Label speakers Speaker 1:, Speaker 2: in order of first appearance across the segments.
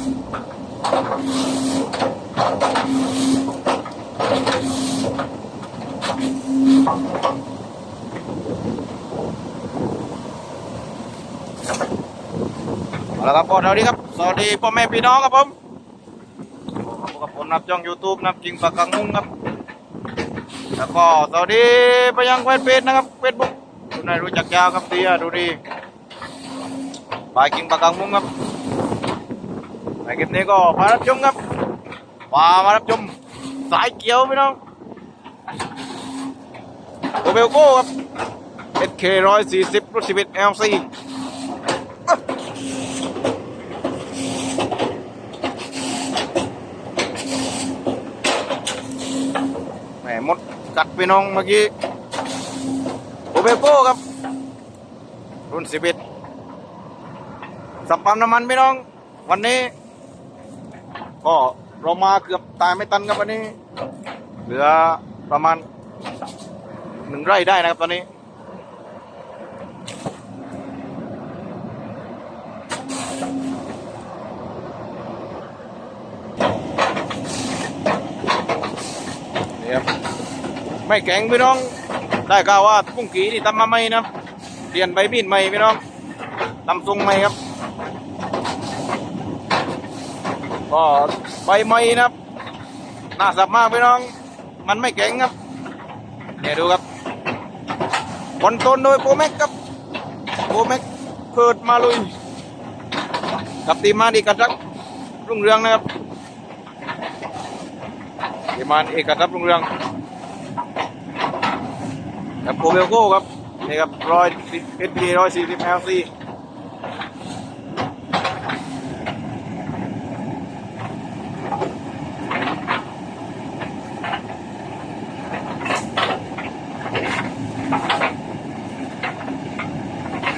Speaker 1: เอาละครับก็สวัสดีครับ สวัสดีพ่อแม่พี่น้องครับผมพบกับผมนับช่องยูทูบนับจริงปากกังมุ้งครับ แล้วก็สวัสดีไปยังเฟซเฟซนะครับเฟซบุ๊กดูในรู้จักยาวครับเตียดูดีปายกิงปากกังมุ้งครับ ในคลิปนี้ก็มารับชมครับมามารับชมสายเกียวพี่น้องโกเบลโก้ครับ SK 140รุ่น11 LC แหมมดกัดพี่น้องเมื่อกี้โอเบลโก้ครับ รุ่นสิบเอ็ดสับปั๊มน้ำมันพี่น้อง วันนี้ ก็เรามาเกือบตายไม่ตันครับวันนี้ เหลือประมาณหนึ่งไร่ได้นะครับตอนนี้นี่ครับไม่แข็งพี่น้อง ได้ข่าวว่าพุ่งกีนี่ทำมาใหม่นะเปลี่ยนใบมีดใหม่พี่น้องทำทรงใหม่ครับ ก็ใบใหม่นะครับน่าสับมากพี่น้อง มันไม่แข็งครับเนี่ยดูครับบนต้นโดยโปรแม็กครับโปรแม็กเกิดมาลุย กับตีมาดีกันรักรุ่งเรืองนะครับทีมานเอกทัพย์รุ่งเรืองกับโกเบลโก้ครับนี่ครับร้อยเอสพีร้อยสี่สิบแอลซี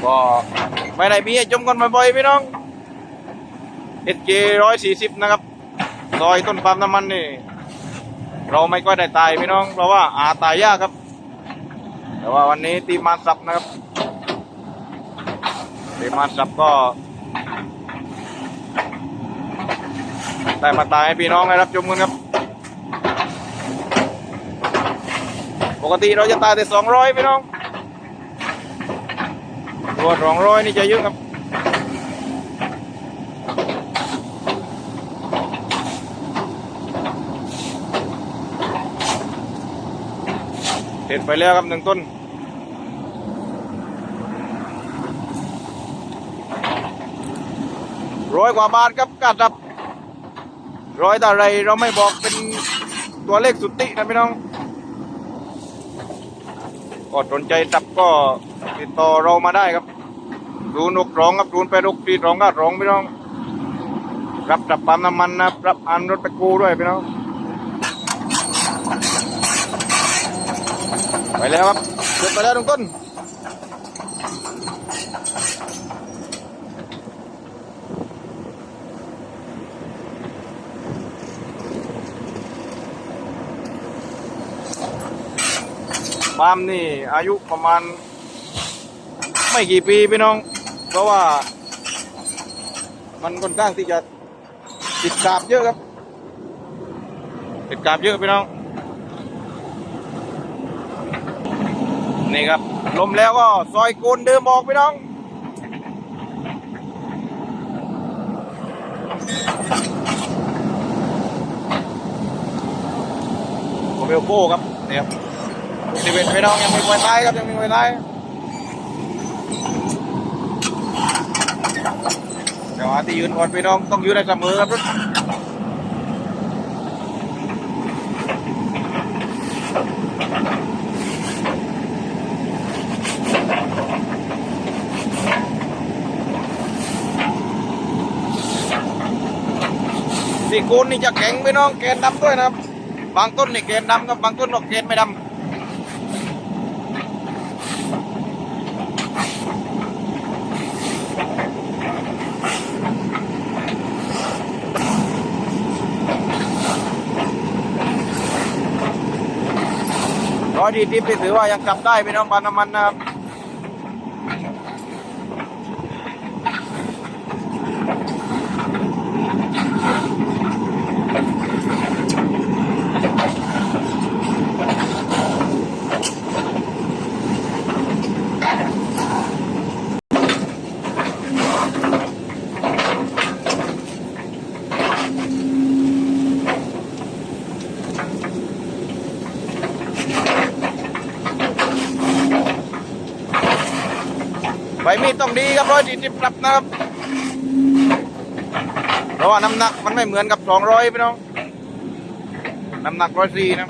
Speaker 1: ก็ไม่ได้มีให้ชมกันบ่อยๆพี่น้องเอสเร้อยสี่สิบนะครับซอยต้นปาล์มน้ำมันนี่ เราไม่ก็ได้ตายพี่น้อง เพราะว่าอาตายยากครับ แต่ว่าวันนี้ตีมาสับนะครับตีมาสับก็ได้มาตายให้พี่น้องได้รับชมกันครับ ปกติเราจะตายแต่สองร้อยพี่น้อง ตัวสองร้อยนี่จะเยอะครับเด็ดไปแล้วครับหนึ่งต้นร้อยกว่าบาทครับกาดับร้อยแต่อะไรเราไม่บอกเป็นตัวเลขสุทธินะพี่น้องก็สนใจจับก็ติดต่อเรามาได้ครับ ศูนย์หกสองครับศูนย์แปดหกสี่สองก้าสองพี่น้องรับจับปั๊มน้ำมันนะรับอันรถไปกูด้วยพี่น้องไปแล้วครับเกิดไปแล้วตรงต้นปาล์มนี่อายุประมาณไม่กี่ปีพี่น้อง เพราะว่า มันค่อนข้างที่จะติดกาบเยอะครับ ติดกาบเยอะพี่น้องนี่ครับลมแล้วก็ซอยโกนเดิมออกพี่น้องโอเบลโก้ครับเนี่ครับสิเอ็ดพี่น้องยังมีมวยไทยครับยังมีมวยไทย เดี๋ยวหาที่ยืนก่อนพี่น้องต้องยืนได้เสมอครับรถสี่โกนนี่จะแข็งพี่น้องแกนดำด้วยนะครับ บางต้นนี่แกนดำครับบางต้นก็แกนไม่ดำ ร้อยดีทิพย์นี่ถือว่ายังกลับได้พี่น้องปานน้ำมันนะครับ ต้องดีครับร้อยสี่สิบกลับนะครับเพราะว่าน้ำหนักมันไม่เหมือนกับสองร้อยพี่น้องน้ำหนักร้อยสี่นะ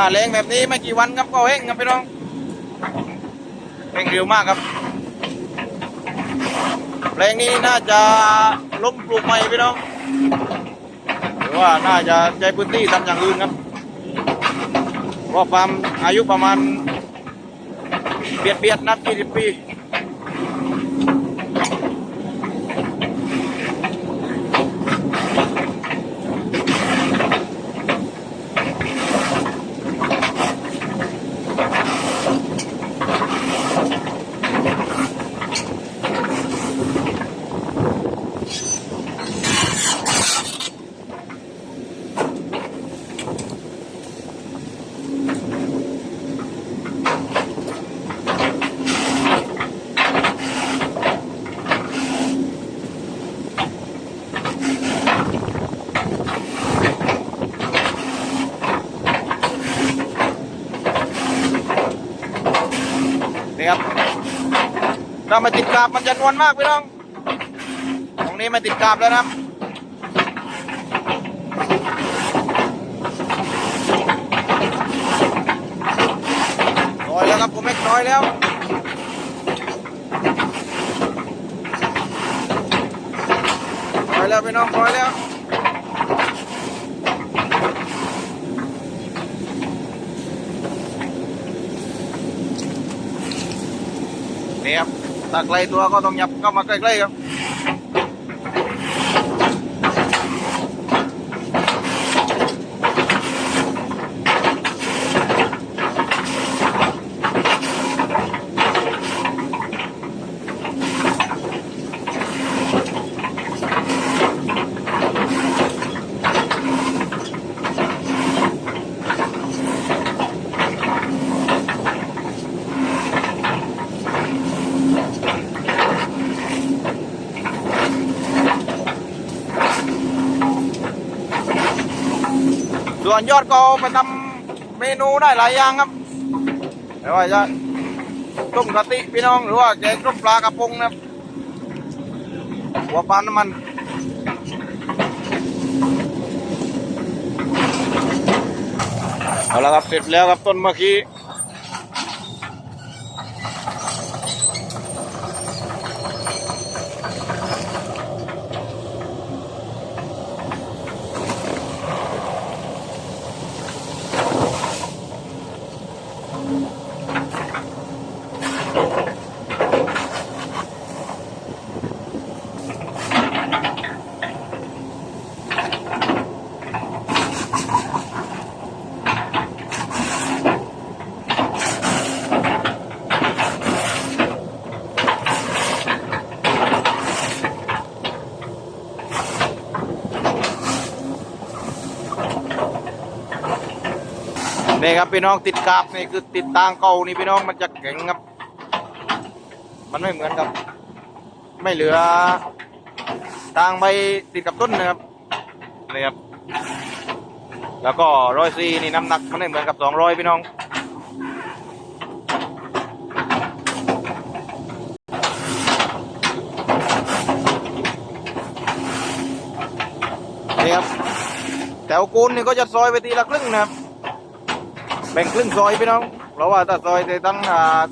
Speaker 1: าแรงแบบนี้ไม่กี่วันครับก็เฮงครับพี่น้องเฮงเร็วมากครับแปลงนี้น่าจะล้มปลูกใหม่พี่น้องหรือว่าน่าจะใช้พื้นที่ทำอย่างอื่นครับเพราะความอายุประมาณเบียดเบียดนับกี่ปี นี่ครับถ้าไม่ติดกราบมันจะนวลมากพี่น้อง ตรงนี้ไม่ติดกราบแล้วนะครับน้อยแล้วครับผมเล็กน้อยแล้วน้อยแล้วพี่น้องน้อยแล้ว นี่ครับ ถ้าไกลตัวก็ต้องยับเข้ามาใกล้ๆครับ ส่วนยอดก็ไปทำเมนูได้หลายอย่างครับไม่ว่าจะต้มกะติพี่น้องหรือว่าแกงต้มปลากระพงนะครับหัวปลาน้ำมันเอาละครับเสร็จแล้วครับต้นมะกี นี่ครับพี่น้องติดกาบนี่คือติดตางเก่านี่พี่น้องมันจะแข็งครับ มันไม่เหมือนกับ ไม่เหลือตางใบติดกับต้นนะครับนี่ครับ แล้วก็ร้อยซีนี่น้ำหนักมันไม่เหมือนกับสองร้อยพี่น้องนี่ครับแถวกูนนี่ก็จะซอยไปทีละครึ่งนะครับ แบ่งครึ่งซอยพี่น้อง เพราะว่าถ้าซอยจะตั้งอ่า